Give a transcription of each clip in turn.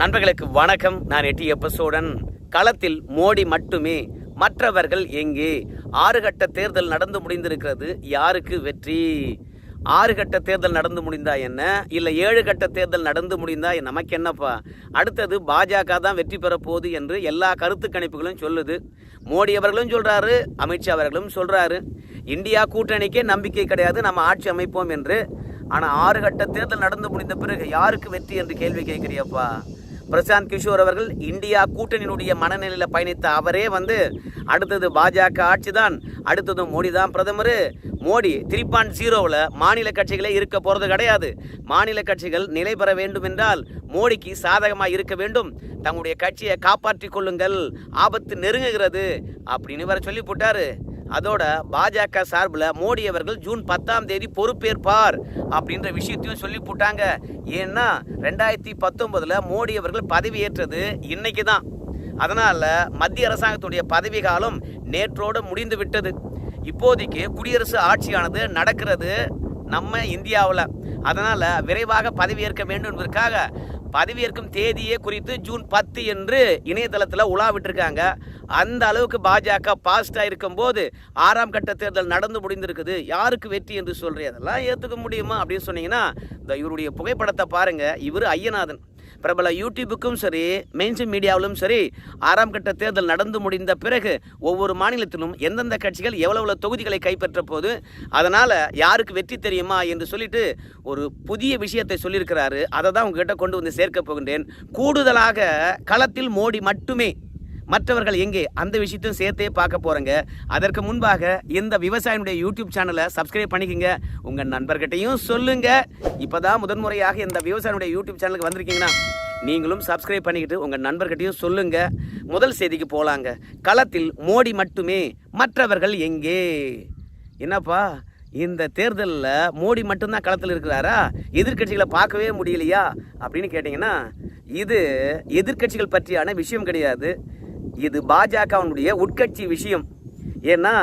நண்பர்களுக்கு வணக்கம். நான் எட்டி எப்பசோடன். களத்தில் மோடி மட்டுமே. மற்றவர்கள் எங்கே? ஆறு கட்ட தேர்தல் நடந்து முடிந்திருக்கிறது. யாருக்கு வெற்றி? ஆறு கட்ட தேர்தல் நடந்து முடிந்தா என்ன? இல்லை ஏழு கட்ட தேர்தல் நடந்து முடிந்தா நமக்கு என்னப்பா? அடுத்தது பாஜக தான் வெற்றி பெற போகுது என்று எல்லா கருத்து கணிப்புகளும் சொல்லுது. மோடி அவர்களும் சொல்கிறாரு அமித்ஷா அவர்களும் சொல்கிறாரு இந்தியா கூட்டணிக்கே நம்பிக்கை கிடையாது நம்ம ஆட்சி அமைப்போம் என்று. ஆனால் ஆறு கட்ட தேர்தல் நடந்து முடிந்த பிறகு யாருக்கு வெற்றி என்று கேள்வி கேட்குறியப்பா? பிரசாந்த் கிஷோர் அவர்கள் இந்தியா கூட்டணியினுடைய மனநிலையில் பயணித்த அவரே வந்து அடுத்தது பாஜக ஆட்சி தான் அடுத்தது மோடி தான் பிரதமர். மோடி த்ரீ பாயிண்ட் ஜீரோவில் மாநில கட்சிகளே இருக்க போகிறது கிடையாது. மாநில கட்சிகள் நிலை பெற வேண்டும் என்றால் மோடிக்கு சாதகமாக இருக்க வேண்டும். தங்களுடைய கட்சியை காப்பாற்றிக் கொள்ளுங்கள். ஆபத்து நெருங்குகிறது. அப்படின்னு வர சொல்லி போட்டாரு. அதோட பாஜக சார்பில் மோடி அவர்கள் ஜூன் பத்தாம் தேதி பொறுப்பேற்பார் அப்படின்ற விஷயத்தையும் சொல்லி போட்டாங்க. ஏன்னா ரெண்டாயிரத்தி பத்தொன்பதில் மோடி அவர்கள் பதவி ஏற்றது இன்னைக்கு தான். அதனால் மத்திய அரசாங்கத்துடைய பதவி காலம் நேற்றோடு முடிந்து விட்டது. இப்போதைக்கு குடியரசு ஆட்சியானது நடக்கிறது நம்ம இந்தியாவில். அதனால் விரைவாக பதவியேற்க வேண்டும் என்பதற்காக பதவியேற்கும் தேதியே குறித்து ஜூன் பத்து என்று இணையதளத்தில் உலா விட்டுருக்காங்க. அந்த அளவுக்கு பாஜக பாஸ்டாக இருக்கும்போது ஆறாம் கட்ட தேர்தல் நடந்து முடிந்திருக்குது. யாருக்கு வெற்றி என்று சொல்கிறேன் அதெல்லாம் ஏற்றுக்க முடியுமா? அப்படின்னு சொன்னீங்கன்னா இந்த இவருடைய புகைப்படத்தை பாருங்கள் இவர் ஐயநாதன். பிரபல யூடியூபுக்கும் சரி மெயின்ஸ்ட்ரீம் மீடியாவிலும் சரி ஆறாம் கட்ட தேர்தல் நடந்து முடிந்த பிறகு ஒவ்வொரு மாநிலத்திலும் எந்தெந்த கட்சிகள் எவ்வளவு தொகுதிகளை கைப்பற்ற போது அதனால் யாருக்கு வெற்றி தெரியுமா என்று சொல்லிட்டு ஒரு புதிய விஷயத்தை சொல்லியிருக்கிறாரு. அதை தான் உங்ககிட்ட கொண்டு வந்து சேர்க்க போகின்றேன். கூடுதலாக களத்தில் மோடி மட்டுமே மற்றவர்கள் எங்கே? அந்த விஷயத்தையும் சேர்த்தே பார்க்க போகிறேங்க அதற்கு முன்பாக இந்த விவசாயினுடைய யூடியூப் சேனலை சப்ஸ்கிரைப் பண்ணிக்கோங்க. உங்கள் நண்பர்கிட்டையும் சொல்லுங்கள் இப்போ தான் முதன்முறையாக இந்த விவசாயினுடைய யூடியூப் சேனலுக்கு வந்திருக்கீங்கன்னா நீங்களும் சப்ஸ்கிரைப் பண்ணிக்கிட்டு உங்கள் நண்பர்கிட்டையும் சொல்லுங்கள் முதல் செய்திக்கு போகலாங்க களத்தில் மோடி மட்டுமே மற்றவர்கள் எங்கே? என்னப்பா இந்த தேர்தலில் மோடி மட்டும்தான் களத்தில் இருக்கிறாரா? எதிர்க்கட்சிகளை பார்க்கவே முடியலையா? அப்படின்னு கேட்டிங்கன்னா இது எதிர்க்கட்சிகள் பற்றியான விஷயம் கிடையாது. இது பாஜகவினுடைய உட்கட்சி விஷயம். ஏன்னா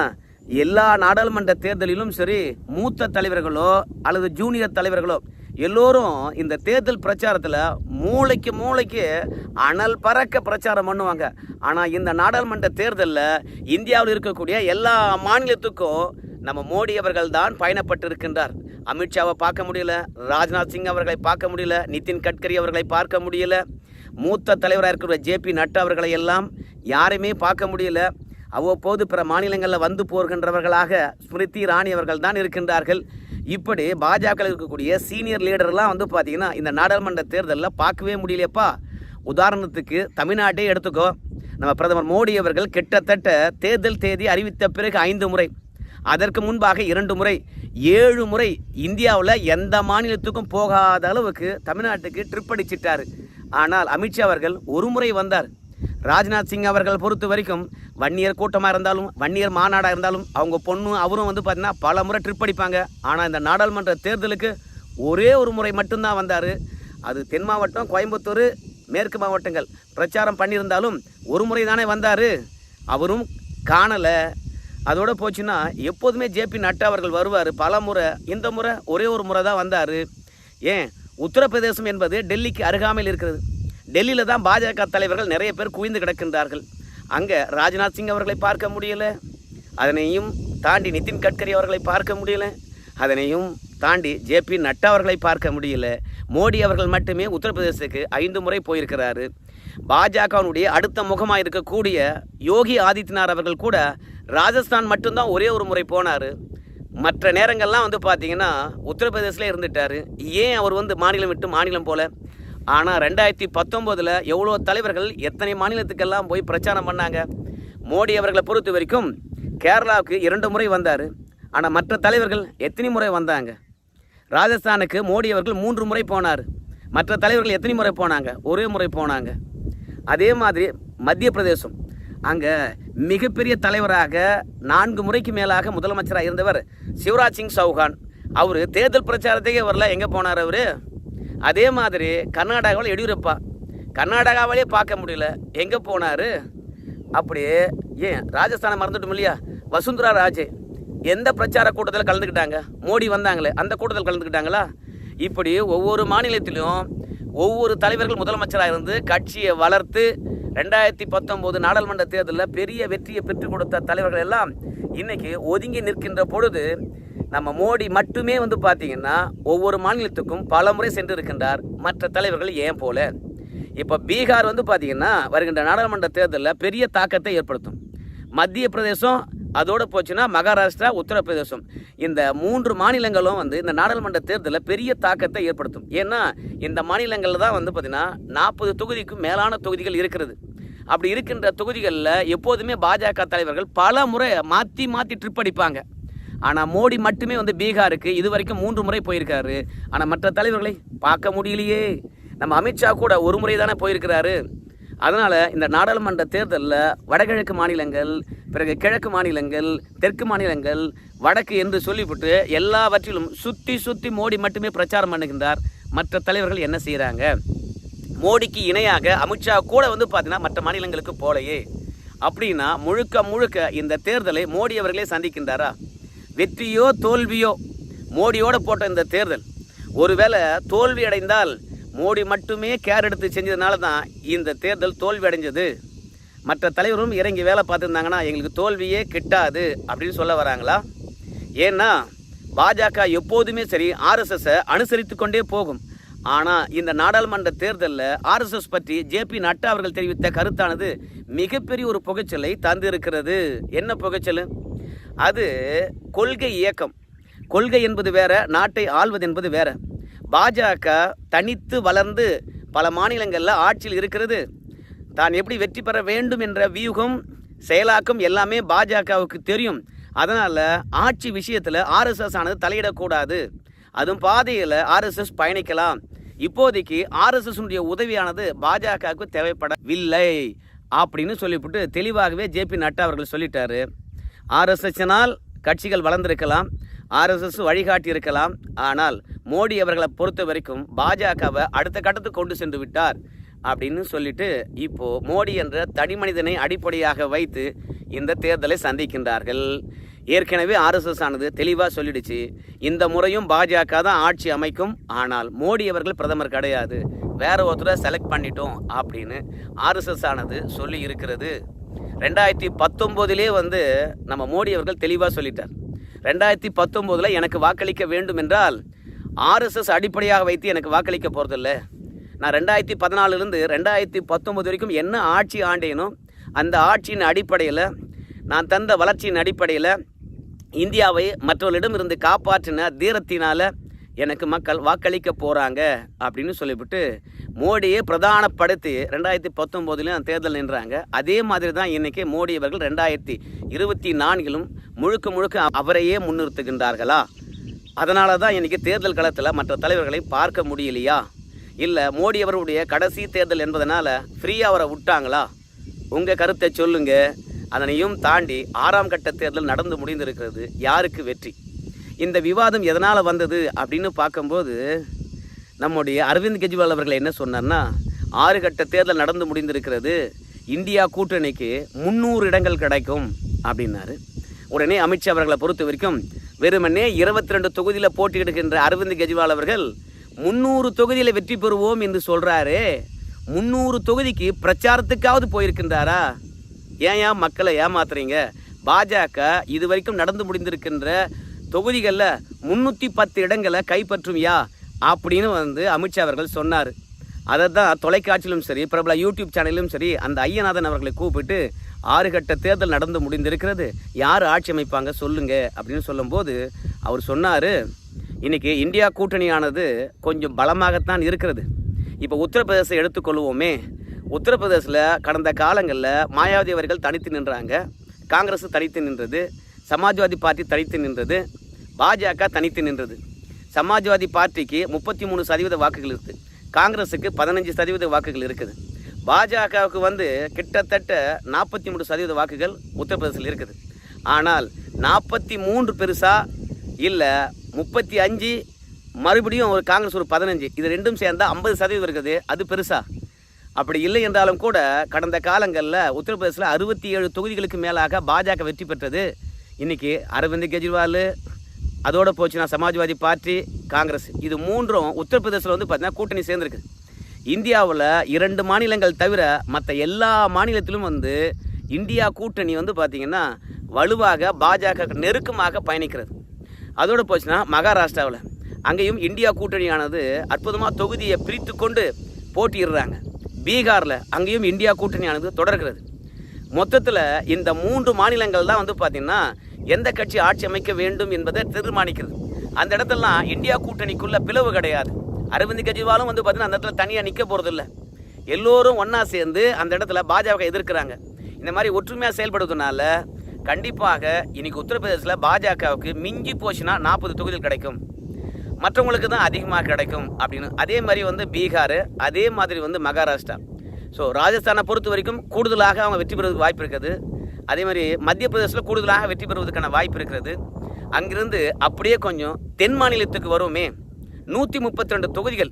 எல்லா நாடாளுமன்ற தேர்தலிலும் சரி மூத்த தலைவர்களோ அல்லது ஜூனியர் தலைவர்களோ எல்லோரும் இந்த தேர்தல் பிரச்சாரத்தில் மூளைக்கு மூளைக்கு அனல் பறக்க பிரச்சாரம் பண்ணுவாங்க. ஆனால் இந்த நாடாளுமன்ற தேர்தலில் இந்தியாவில் இருக்கக்கூடிய எல்லா மாநிலத்துக்கும் நம்ம மோடி அவர்கள் தான் பயணப்பட்டு இருக்கின்றார் அமித்ஷாவை பார்க்க முடியல ராஜ்நாத் சிங் அவர்களை பார்க்க முடியல நிதின் கட்கரி அவர்களை பார்க்க முடியல. மூத்த தலைவராக இருக்கிற ஜேபி நட்டு அவர்களை எல்லாம் யாரையுமே பார்க்க முடியல. அவ்வப்போது பிற மாநிலங்களில் வந்து போகின்றவர்களாக ஸ்மிருதி இராணி அவர்கள் தான் இருக்கின்றார்கள். இப்படி பாஜகவில் இருக்கக்கூடிய சீனியர் லீடர்லாம் வந்து பார்த்தீங்கன்னா இந்த நாடாளுமன்ற தேர்தலில் பார்க்கவே முடியலையப்பா. உதாரணத்துக்கு தமிழ்நாட்டே எடுத்துக்கோ. நம்ம பிரதமர் மோடி அவர்கள் கிட்டத்தட்ட தேர்தல் தேதி அறிவித்த பிறகு ஐந்து முறை அதற்கு முன்பாக இரண்டு முறை ஏழு முறை இந்தியாவில் எந்த மாநிலத்துக்கும் போகாத அளவுக்கு தமிழ்நாட்டுக்கு ட்ரிப் அடிச்சிட்டாரு. ஆனால் அமித்ஷா அவர்கள் ஒரு முறை வந்தார். ராஜ்நாத் சிங் அவர்கள் பொறுத்த வரைக்கும் வன்னியர் கூட்டமாக இருந்தாலும் வன்னியர் மாநாடாக இருந்தாலும் அவங்க பொண்ணு அவரும் வந்து பார்த்தீங்கன்னா பல முறை ட்ரிப் அடிப்பாங்க. ஆனால் இந்த நாடாளுமன்ற தேர்தலுக்கு ஒரே ஒரு முறை மட்டும்தான் வந்தார். அது தென் மாவட்டம் கோயம்புத்தூர் மேற்கு மாவட்டங்கள். பிரச்சாரம் பண்ணியிருந்தாலும் ஒரு முறை தானே வந்தார். அவரும் காணலை. அதோட போச்சுன்னா எப்போதுமே ஜேபி நட்டா அவர்கள் வருவார். பல முறை இந்த முறை ஒரே ஒரு முறை தான் வந்தார். ஏன்? உத்தரப்பிரதேசம் என்பது டெல்லிக்கு அருகாமையில் இருக்கிறது. டெல்லியில் தான் பாஜக தலைவர்கள் நிறைய பேர் குவிந்து கிடக்கின்றார்கள். அங்கே ராஜ்நாத் சிங் அவர்களை பார்க்க முடியல. அதனையும் தாண்டி நிதின் கட்கரி அவர்களை பார்க்க முடியல. அதனையும் தாண்டி ஜேபி நட்டா அவர்களை பார்க்க முடியல. மோடி அவர்கள் மட்டுமே உத்தரப்பிரதேசத்துக்கு ஐந்து முறை போயிருக்கிறாரு. பாஜகவினுடைய அடுத்த முகமாக இருக்கக்கூடிய யோகி ஆதித்யநாத் அவர்கள் கூட ராஜஸ்தான் மட்டும்தான் ஒரே ஒரு முறை போனார். மற்ற நேரங்கள்லாம் வந்து பார்த்தீங்கன்னா உத்தரப்பிரதேசில் இருந்துட்டார். ஏன் அவர் வந்து மாநிலம் விட்டு மாநிலம் போல? ஆனால் ரெண்டாயிரத்தி பத்தொம்போதில் எவ்வளோ தலைவர்கள் எத்தனை மாநிலத்துக்கெல்லாம் போய் பிரச்சாரம் பண்ணாங்க? மோடி அவர்களை பொறுத்த வரைக்கும் கேரளாவுக்கு இரண்டு முறை வந்தார். ஆனால் மற்ற தலைவர்கள் எத்தனை முறை வந்தாங்க? ராஜஸ்தானுக்கு மோடி அவர்கள் மூன்று முறை போனார். மற்ற தலைவர்கள் எத்தனை முறை போனாங்க? ஒரே முறை போனாங்க. அதே மாதிரி மத்திய பிரதேசம். அங்கே மிகப்பெரிய தலைவராக நான்கு முறைக்கு மேலாக முதலமைச்சராக இருந்தவர் சிவராஜ் சிங் சௌஹான். அவர் தேர்தல் பிரச்சாரத்துக்கே வரல. எங்கே போனார் அவர்? அதே மாதிரி கர்நாடகாவில் எடியூரப்பா. கர்நாடகாவிலே பார்க்க முடியல. எங்கே போனார்? அப்படியே ஏன் ராஜஸ்தானை மறந்துட்டோம் இல்லையா? வசுந்தரா ராஜே. எந்த பிரச்சார கூட்டத்தில் கலந்துக்கிட்டாங்க? மோடி வந்தாங்களே அந்த கூட்டத்தில் கலந்துக்கிட்டாங்களா? இப்படி ஒவ்வொரு மாநிலத்திலும் ஒவ்வொரு தலைவர்கள் முதலமைச்சராக இருந்து கட்சியை வளர்த்து ரெண்டாயிரத்தி பத்தொம்போது நாடாளுமன்ற தேர்தலில் பெரிய வெற்றியை பெற்றுக் கொடுத்த தலைவர்கள் எல்லாம் இன்னைக்கு ஒதுங்கி நிற்கின்ற பொழுது நம்ம மோடி மட்டுமே வந்து பார்த்தீங்கன்னா ஒவ்வொரு மாநிலத்துக்கும் பல முறை சென்று இருக்கின்றார் மற்ற தலைவர்கள் ஏன் போல? இப்போ பீகார் வந்து பார்த்தீங்கன்னா வருகின்ற நாடாளுமன்ற தேர்தலில் பெரிய தாக்கத்தை ஏற்படுத்தும். மத்திய பிரதேசம் அதோடு போச்சுன்னா மகாராஷ்டிரா உத்தரப்பிரதேசம். இந்த மூன்று மாநிலங்களும் வந்து இந்த நாடாளுமன்ற தேர்தலில் பெரிய தாக்கத்தை ஏற்படுத்தும். ஏன்னா இந்த மாநிலங்களில் தான் வந்து பார்த்திங்கன்னா நாற்பது தொகுதிக்கும் மேலான தொகுதிகள் இருக்கிறது. அப்படி இருக்கின்ற தொகுதிகளில் எப்போதுமே பாஜக தலைவர்கள் பல முறை மாற்றி மாற்றி ட்ரிப் அடிப்பாங்க. ஆனால் மோடி மட்டுமே வந்து பீகாருக்கு இது வரைக்கும் மூன்று முறை போயிருக்காரு. ஆனால் மற்ற தலைவர்களை பார்க்க முடியலையே. நம்ம அமித்ஷா கூட ஒரு முறை தானே போயிருக்கிறாரு. அதனால் இந்த நாடாளுமன்ற தேர்தலில் வடகிழக்கு மாநிலங்கள் பிறகு கிழக்கு மாநிலங்கள் தெற்கு மாநிலங்கள் வடக்கு என்று சொல்லிவிட்டு எல்லாவற்றிலும் சுற்றி சுற்றி மோடி மட்டுமே பிரச்சாரம் பண்ணுகின்றார். மற்ற தலைவர்கள் என்ன செய்கிறாங்க மோடிக்கு இணையாக அமித்ஷா கூட வந்து பார்த்தீங்கன்னா மற்ற மாநிலங்களுக்கு போலையே. அப்படின்னா முழுக்க முழுக்க இந்த தேர்தலை மோடி அவர்களே சந்திக்கின்றாரா? வெற்றியோ தோல்வியோ? மோடியோட போட்ட இந்த தேர்தல். ஒருவேளை தோல்வி அடைந்தால் மோடி மட்டுமே கேர் எடுத்து செஞ்சதுனால தான் இந்த தேர்தல் தோல்வி அடைஞ்சது. மற்ற தலைவரும் இறங்கி வேலை பார்த்துருந்தாங்கன்னா எங்களுக்கு தோல்வியே கிட்டாது அப்படின்னு சொல்ல வராங்களா? ஏன்னா பாஜக எப்போதுமே சரி ஆர்எஸ்எஸ்ஸை அனுசரித்து கொண்டே போகும். ஆனால் இந்த நாடாளுமன்ற தேர்தலில் ஆர்எஸ்எஸ் பற்றி ஜேபி நட்டா அவர்கள் தெரிவித்த கருத்தானது மிகப்பெரிய ஒரு புகைச்சலை தந்திருக்கிறது. என்ன புகைச்சல்? அது கொள்கை இயக்கம். கொள்கை என்பது வேற நாட்டை ஆள்வது என்பது வேற. பாஜக தனித்து வளர்ந்து பல மாநிலங்களில் ஆட்சியில் இருக்கிறது. தான் எப்படி வெற்றி பெற வேண்டும் என்ற வியூகம் செயலாக்கம் எல்லாமே பாஜகவுக்கு தெரியும். அதனால் ஆட்சி விஷயத்தில் ஆர்எஸ்எஸ் ஆனது தலையிடக்கூடாது. அதுவும் பாதையில் ஆர்எஸ்எஸ் பயணிக்கலாம். இப்போதைக்கு ஆர்எஸ்எஸ் உதவியானது பாஜகவுக்கு தேவைப்படவில்லை அப்படின்னு சொல்லிவிட்டு தெளிவாகவே ஜேபி நட்டா அவர்கள் சொல்லிட்டாரு. ஆர்எஸ்எஸ்னால் கட்சிகள் வளர்ந்திருக்கலாம் ஆர்எஸ்எஸ் வழிகாட்டி இருக்கலாம் ஆனால் மோடி அவர்களை பொறுத்த வரைக்கும் பாஜகவை அடுத்த கட்டத்துக்கு கொண்டு சென்று விட்டார் அப்படின்னு சொல்லிட்டு இப்போது மோடி என்ற தனி மனிதனை அடிப்படையாக வைத்து இந்த தேர்தலை சந்திக்கின்றார்கள். ஏற்கனவே ஆர்எஸ்எஸ் ஆனது தெளிவாக சொல்லிடுச்சு. இந்த முறையும் பாஜக தான் ஆட்சி அமைக்கும். ஆனால் மோடி அவர்கள் பிரதமர் கிடையாது. வேற ஒருத்தரை செலக்ட் பண்ணிட்டோம் அப்படின்னு ஆர்எஸ்எஸ் ஆனது சொல்லி இருக்கிறது. ரெண்டாயிரத்தி பத்தொம்போதிலே வந்து நம்ம மோடி அவர்கள் தெளிவாக சொல்லிட்டார். ரெண்டாயிரத்தி பத்தொம்போதில் எனக்கு வாக்களிக்க வேண்டும் என்றால் ஆர்எஸ்எஸ் அடிப்படையாக வைத்து எனக்கு வாக்களிக்க போகிறதில்ல நான் ரெண்டாயிரத்தி பதினாலுலேருந்து ரெண்டாயிரத்தி பத்தொம்போது வரைக்கும் என்ன ஆட்சி ஆண்டேனோ அந்த ஆட்சியின் அடிப்படையில் நான் தந்த வளர்ச்சியின் அடிப்படையில் இந்தியாவை மற்றவர்களிடமிருந்து காப்பாற்றின தீரத்தினால் எனக்கு மக்கள் வாக்களிக்க போகிறாங்க அப்படின்னு சொல்லிவிட்டு மோடியை பிரதானப்படுத்தி ரெண்டாயிரத்தி பத்தொம்போதுலேயும் தேர்தல் நின்றாங்க. அதே மாதிரி தான் இன்றைக்கி மோடி அவர்கள் ரெண்டாயிரத்தி இருபத்தி நான்கிலும் முழுக்க முழுக்க அவரையே முன்னிறுத்துகின்றார்களா? அதனால தான் இன்றைக்கி தேர்தல் களத்தில் மற்ற தலைவர்களை பார்க்க முடியலையா? இல்லை மோடி அவருடைய கடைசி தேர்தல் என்பதனால் ஃப்ரீயாக அவரை விட்டாங்களா? உங்கள் கருத்தை சொல்லுங்கள் அதனையும் தாண்டி ஆறாம் கட்ட தேர்தல் நடந்து முடிந்திருக்கிறது. யாருக்கு வெற்றி? இந்த விவாதம் எதனால் வந்தது அப்படின்னு பார்க்கும்போது நம்முடைய அரவிந்த் கெஜ்ரிவால் அவர்கள் என்ன சொன்னார்னா ஆறு கட்ட தேர்தல் நடந்து முடிந்திருக்கிறது. இந்தியா கூட்டணிக்கு முந்நூறு இடங்கள் கிடைக்கும் அப்படின்னாரு. உடனே அமித்ஷா அவர்களை பொறுத்த வரைக்கும் வெறுமனே இருபத்தி ரெண்டு தொகுதியில் போட்டியிடுகின்ற அரவிந்த் கெஜ்ரிவால் அவர்கள் முந்நூறு தொகுதியில் வெற்றி பெறுவோம் என்று சொல்கிறாரு முந்நூறு தொகுதிக்கு பிரச்சாரத்துக்காவது போயிருக்கின்றாரா? ஏன் ஏன் மக்களை ஏமாத்துறீங்க? பாஜக இது வரைக்கும் நடந்து முடிந்திருக்கின்ற தொகுதிகளில் முந்நூற்றி பத்து இடங்களை கைப்பற்றுவியா அப்படின்னு வந்து அமித்ஷா அவர்கள் சொன்னார். அதை தான் தொலைக்காட்சியிலும் சரி பிரபல யூடியூப் சேனலிலும் சரி அந்த ஐயநாதன் அவர்களை கூப்பிட்டு ஆறு கட்ட தேர்தல் நடந்து முடிந்திருக்கிறது. யார் ஆட்சி அமைப்பாங்க சொல்லுங்க அப்படின்னு சொல்லும்போது அவர் சொன்னார் இன்றைக்கி இந்தியா கூட்டணியானது கொஞ்சம் பலமாகத்தான் இருக்கிறது. இப்போ உத்தரப்பிரதேசம் எடுத்துக்கொள்வோமே. உத்தரப்பிரதேசில் கடந்த காலங்களில் மாயாவதி அவர்கள் தனித்து நின்றாங்க. காங்கிரஸ் தனித்து நின்றது சமாஜ்வாதி பார்ட்டி தனித்து நின்றது பாஜக தனித்து நின்றது. சமாஜ்வாதி பார்ட்டிக்கு முப்பத்தி மூணு சதவீத வாக்குகள் இருக்குது காங்கிரஸுக்கு பதினஞ்சு சதவீத வாக்குகள் இருக்குது. பாஜகவுக்கு வந்து கிட்டத்தட்ட நாற்பத்தி மூணு சதவீத வாக்குகள் உத்தரப்பிரதேசத்தில் இருக்குது. ஆனால் நாற்பத்தி மூன்று பெருசாக இல்லை முப்பத்தி அஞ்சு மறுபடியும் ஒரு காங்கிரஸ் ஒரு பதினஞ்சு இது ரெண்டும் சேர்ந்தால் ஐம்பது சதவீதம் இருக்குது. அது பெருசாக அப்படி இல்லை என்றாலும் கூட கடந்த காலங்களில் உத்தரப்பிரதேசில் அறுபத்தி ஏழு தொகுதிகளுக்கு மேலாக பாஜக வெற்றி பெற்றது. இன்னைக்கு அரவிந்த் கெஜ்ரிவால் அதோடு போச்சுன்னா சமாஜ்வாதி பார்ட்டி காங்கிரஸ். இது மூன்றும் உத்தரப்பிரதேசில் வந்து பார்த்தீங்கன்னா கூட்டணி சேர்ந்துருக்கு. இந்தியாவில் இரண்டு மாநிலங்கள் தவிர மற்ற எல்லா மாநிலத்திலும் வந்து இந்தியா கூட்டணி வந்து பார்த்திங்கன்னா வலுவாக பாஜக நெருக்கமாக பயணிக்கிறது. அதோடு போச்சுன்னா மகாராஷ்டிராவில். அங்கேயும் இந்தியா கூட்டணியானது அற்புதமாக தொகுதியை பிரித்து கொண்டு போட்டியிடுறாங்க. பீகாரில் அங்கேயும் இந்தியா கூட்டணியானது தொடர்கிறது. மொத்தத்தில் இந்த மூன்று மாநிலங்கள் தான் வந்து பார்த்திங்கன்னா எந்த கட்சி ஆட்சி அமைக்க வேண்டும் என்பதை தீர்மானிக்கிறது. அந்த இடத்துலலாம் இந்தியா கூட்டணிக்குள்ள பிளவு கிடையாது. அரவிந்த் கெஜ்ரிவாலும் வந்து பார்த்தீங்கன்னா அந்த இடத்துல தனியாக நிற்க போகிறதில்ல எல்லோரும் ஒன்றா சேர்ந்து அந்த இடத்துல பாஜக எதிர்க்கிறாங்க. இந்த மாதிரி ஒற்றுமையாக செயல்படுவதனால கண்டிப்பாக இன்னைக்கு உத்தரப்பிரதேசத்தில் பாஜகவுக்கு மிஞ்சி போச்சுன்னா நாற்பது தொகுதிகள் கிடைக்கும். மற்றவங்களுக்கு தான் அதிகமாக கிடைக்கும் அப்படின்னு. அதே மாதிரி வந்து பீகார் அதே மாதிரி வந்து மகாராஷ்டிரா. ஸோ ராஜஸ்தானை பொறுத்த வரைக்கும் கூடுதலாக அவங்க வெற்றி பெறுவதற்கு வாய்ப்பு இருக்குது. அதே மாதிரி மத்திய பிரதேசத்தில் கூடுதலாக வெற்றி பெறுவதற்கான வாய்ப்பு இருக்கிறது அங்கிருந்து அப்படியே கொஞ்சம் தென் மாநிலத்துக்கு வருமே நூற்றி முப்பத்தி ரெண்டு தொகுதிகள்.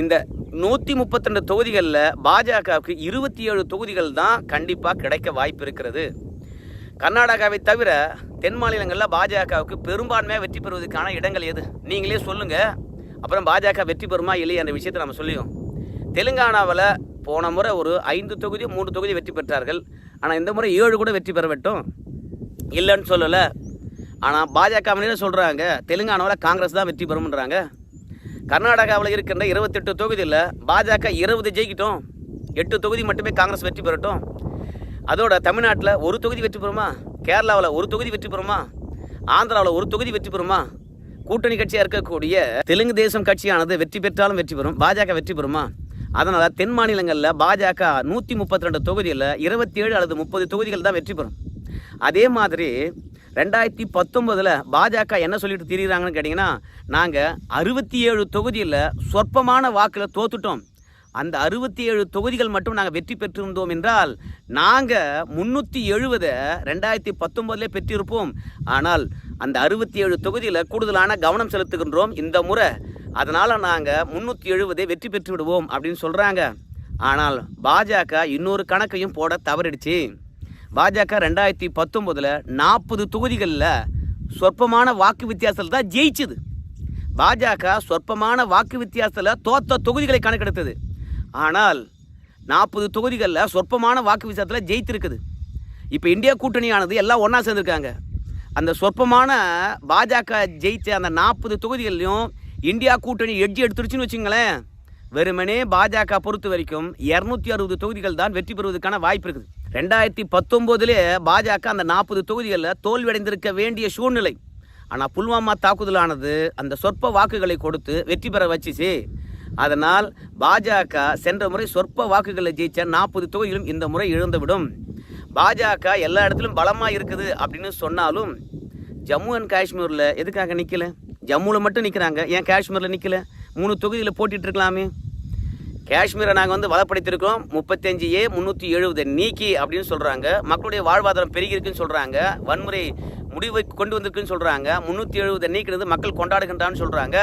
இந்த நூற்றி முப்பத்தி ரெண்டு தொகுதிகளில் பாஜகவுக்கு இருபத்தி ஏழு தொகுதிகள் தான் கண்டிப்பாக கிடைக்க வாய்ப்பு இருக்கிறது. கர்நாடகாவை தவிர தென் மாநிலங்களில் பாஜகவுக்கு பெரும்பான்மையாக வெற்றி பெறுவதற்கான இடங்கள் எது? நீங்களே சொல்லுங்கள் அப்புறம் பாஜக வெற்றி பெறுமா இல்லையா என்ற விஷயத்தை நம்ம சொல்லியும் தெலுங்கானாவில் போன முறை ஒரு ஐந்து தொகுதி மூன்று தொகுதி வெற்றி பெற்றார்கள். ஆனால் இந்த முறை ஏழு கூட வெற்றி பெற வெட்டும். இல்லைன்னு சொல்லலை. ஆனால் பாஜகவினர் சொல்கிறாங்க தெலுங்கானாவில் காங்கிரஸ் தான் வெற்றி பெறும்ன்றாங்க. கர்நாடகாவில் இருக்கின்ற இருபத்தெட்டு தொகுதியில் பாஜக இருபது ஜெயிக்கிட்டோம். எட்டு தொகுதி மட்டுமே காங்கிரஸ் வெற்றி பெறட்டும். அதோட தமிழ்நாட்டில் ஒரு தொகுதி வெற்றி பெறுமா? கேரளாவில் ஒரு தொகுதி வெற்றி பெறுமா? ஆந்திராவில் ஒரு தொகுதி வெற்றி பெறுமா? கூட்டணி கட்சியாக இருக்கக்கூடிய தெலுங்கு தேசம் கட்சியானது வெற்றி பெற்றாலும் வெற்றி பெறும். பாஜக வெற்றி பெறுமா? அதனால் தென் மாநிலங்களில் பாஜக நூற்றி முப்பத்தி ரெண்டு தொகுதியில் இருபத்தி ஏழு அல்லது முப்பது தொகுதிகள் தான் வெற்றி பெறும். அதே மாதிரி ரெண்டாயிரத்தி பத்தொம்பதில் பாஜக என்ன சொல்லிட்டு திரிகிறாங்கன்னு கேட்டிங்கன்னா நாங்கள் அறுபத்தி ஏழு தொகுதியில் சொற்பமான வாக்கில் தோத்துட்டோம். அந்த அறுபத்தி ஏழு தொகுதிகள் மட்டும் நாங்கள் வெற்றி பெற்றிருந்தோம் என்றால் நாங்கள் முந்நூற்றி எழுபதை ரெண்டாயிரத்தி பத்தொம்போதிலே பெற்றிருப்போம். ஆனால் அந்த அறுபத்தி ஏழு தொகுதியில் கூடுதலான கவனம் செலுத்துகின்றோம் இந்த முறை. அதனால் நாங்கள் முந்நூற்றி எழுபதை வெற்றி பெற்று விடுவோம் அப்படின்னு சொல்கிறாங்க ஆனால் பாஜக இன்னொரு கணக்கையும் போட தவறிடுச்சு. பாஜக ரெண்டாயிரத்தி பத்தொம்போதில் நாற்பது தொகுதிகளில் சொற்பமான வாக்கு வித்தியாசத்தில் தான் ஜெயிச்சுது. பாஜக சொற்பமான வாக்கு வித்தியாசத்தில் தோத்த தொகுதிகளை கணக்கெடுத்தது. ஆனால் நாற்பது தொகுதிகளில் சொற்பமான வாக்கு வித்தியாசத்தில் ஜெயித்திருக்குது. இப்போ இந்தியா கூட்டணியானது எல்லாம் ஒன்றா சேர்ந்துருக்காங்க. அந்த சொற்பமான பாஜக ஜெயித்த அந்த நாற்பது தொகுதிகள்லையும் இந்தியா கூட்டணி எட்ஜி எடுத்துருச்சுன்னு வச்சுங்களேன். வெறுமனே பாஜக பொறுத்த வரைக்கும் இரநூத்தி அறுபது தொகுதிகள் தான் வெற்றி பெறுவதற்கான வாய்ப்பு இருக்குது. ரெண்டாயிரத்தி பத்தொம்போதுலே பாஜக அந்த நாற்பது தொகுதிகளில் தோல்வியடைந்திருக்க வேண்டிய சூழ்நிலை. ஆனால் புல்வாமா தாக்குதலானது அந்த சொற்ப வாக்குகளை கொடுத்து வெற்றி பெற வச்சுச்சு. அதனால் பாஜக சென்ற முறை சொற்ப வாக்குகளை ஜெயிச்ச நாற்பது தொகுதிகளும் இந்த முறை இழந்துவிடும். பாஜக எல்லா இடத்துலையும் பலமாக இருக்குது அப்படின்னு சொன்னாலும் ஜம்மு அண்ட் காஷ்மீரில் எதுக்காக நிற்கல ஜம்முவில் மட்டும் நிற்கிறாங்க ஏன் காஷ்மீரில் நிற்கல மூணு தொகுதியில் போட்டிட்டு இருக்கலாமே. காஷ்மீரை நாங்கள் வந்து வளப்படுத்தியிருக்கோம் முப்பத்தஞ்சு ஏ முந்நூற்றி எழுபது நீக்கி அப்படின்னு சொல்கிறாங்க மக்களுடைய வாழ்வாதாரம் பெருகிருக்குன்னு சொல்கிறாங்க வன்முறை முடிவை கொண்டு வந்திருக்குன்னு சொல்கிறாங்க முந்நூற்றி எழுபதை நீக்கிறது மக்கள் கொண்டாடுகின்றான்னு சொல்கிறாங்க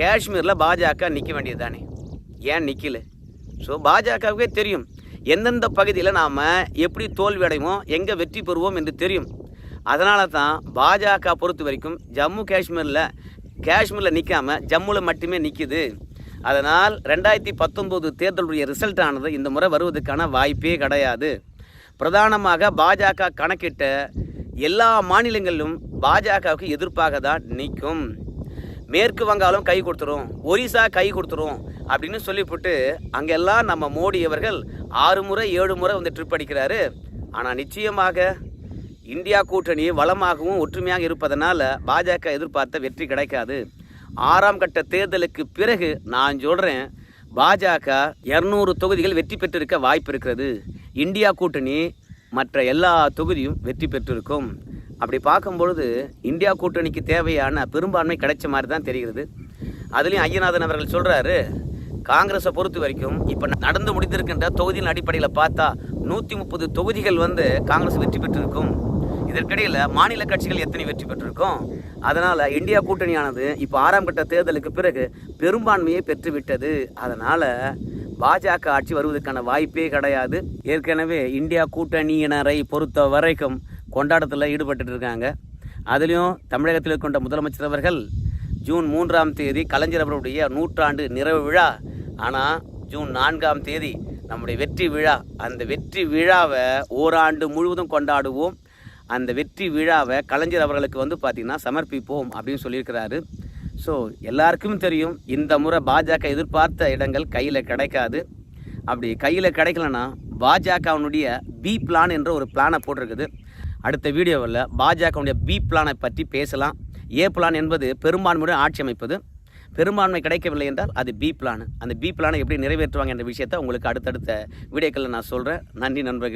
காஷ்மீரில் பாஜக நிற்க வேண்டியது தானே ஏன் நிற்கல ஸோ பாஜகவுக்கே தெரியும். எந்தெந்த பகுதியில் நாம் எப்படி தோல்வி அடைவோம் எங்கே வெற்றி பெறுவோம் என்று தெரியும். அதனால தான் பாஜக பொறுத்த வரைக்கும் ஜம்மு காஷ்மீரில் காஷ்மீரில் நிற்காம ஜம்முவில் மட்டுமே நிற்கிது அதனால் ரெண்டாயிரத்தி பத்தொம்போது தேர்தலுடைய ரிசல்ட் ஆனது இந்த முறை வருவதற்கான வாய்ப்பே கிடையாது. பிரதானமாக பாஜக கணக்கிட்ட எல்லா மாநிலங்களிலும் பாஜகவுக்கு எதிர்ப்பாக தான் நிற்கும். மேற்கு வங்காளம் கை கொடுத்துரும் ஒரிசா கை கொடுத்துரும் அப்படின்னு சொல்லிவிட்டு அங்கெல்லாம் நம்ம மோடி அவர்கள் ஆறு முறை ஏழு முறை வந்து ட்ரிப் அடிக்கிறாரு. ஆனால் நிச்சயமாக இந்தியா கூட்டணி வளமாகவும் ஒற்றுமையாக இருப்பதனால் பாஜக எதிர்பார்த்த வெற்றி கிடைக்காது. ஆறாம் கட்ட தேர்தலுக்கு பிறகு நான் சொல்கிறேன் பாஜக இரநூறு தொகுதிகள் வெற்றி பெற்றிருக்க வாய்ப்பு இருக்கிறது. இந்தியா கூட்டணி மற்ற எல்லா தொகுதியும் வெற்றி பெற்றிருக்கும். அப்படி பார்க்கும்பொழுது இந்தியா கூட்டணிக்கு தேவையான பெரும்பான்மை கிடைச்ச மாதிரி தான் தெரிகிறது. அதுலேயும் ஐயநாதன் அவர்கள் சொல்கிறாரு காங்கிரஸை பொறுத்த வரைக்கும் இப்போ நடந்து முடிந்திருக்கின்ற தொகுதியின் அடிப்படையில் பார்த்தா நூற்றி முப்பது தொகுதிகள் வந்து காங்கிரஸ் வெற்றி பெற்றிருக்கும். இதற்கிடையில் மாநில கட்சிகள் எத்தனை வெற்றி பெற்றிருக்கும்? அதனால் இந்தியா கூட்டணியானது இப்போ ஆறாம் கட்ட தேர்தலுக்கு பிறகு பெரும்பான்மையை பெற்றுவிட்டது. அதனால் பாஜக ஆட்சி வருவதற்கான வாய்ப்பே கிடையாது. ஏற்கனவே இந்தியா கூட்டணியினரை பொறுத்த வரைக்கும் கொண்டாட்டத்தில் ஈடுபட்டு இருக்காங்க. அதுலேயும் தமிழகத்தில் கொண்ட முதலமைச்சர் அவர்கள் ஜூன் மூன்றாம் தேதி கலைஞர் அவருடைய நூற்றாண்டு நிறைவு விழா. ஆனால் ஜூன் நான்காம் தேதி நம்முடைய வெற்றி விழா. அந்த வெற்றி விழாவை ஓராண்டு முழுவதும் கொண்டாடுவோம். அந்த வெற்றி விழாவை கலைஞர் அவர்களுக்கு வந்து பார்த்திங்கன்னா சமர்ப்பிப்போம் அப்படின்னு சொல்லியிருக்கிறாரு. ஸோ எல்லாருக்கும் தெரியும் இந்த முறை பாஜக எதிர்பார்த்த இடங்கள் கையில் கிடைக்காது. அப்படி கையில் கிடைக்கலன்னா பாஜகவினுடைய பி பிளான் என்ற ஒரு பிளானை போட்டிருக்குது. அடுத்த வீடியோவில் பாஜகவுடைய பி பிளானை பற்றி பேசலாம். ஏ பிளான் என்பது பெரும்பான்மையுடன் ஆட்சி அமைப்பது. பெரும்பான்மை கிடைக்கவில்லை என்றால் அது பி பிளான் அந்த பி பிளானை எப்படி நிறைவேற்றுவாங்க என்ற விஷயத்தை உங்களுக்கு அடுத்தடுத்த வீடியோக்களில் நான் சொல்கிறேன் நன்றி நண்பர்கள்.